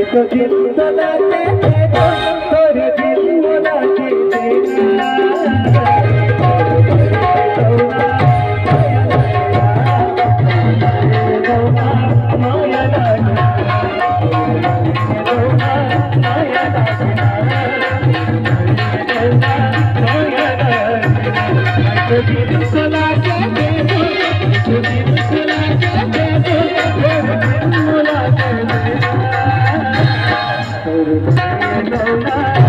হয়তো চিন্তাতে করে জীবনাকে Thank you. Lola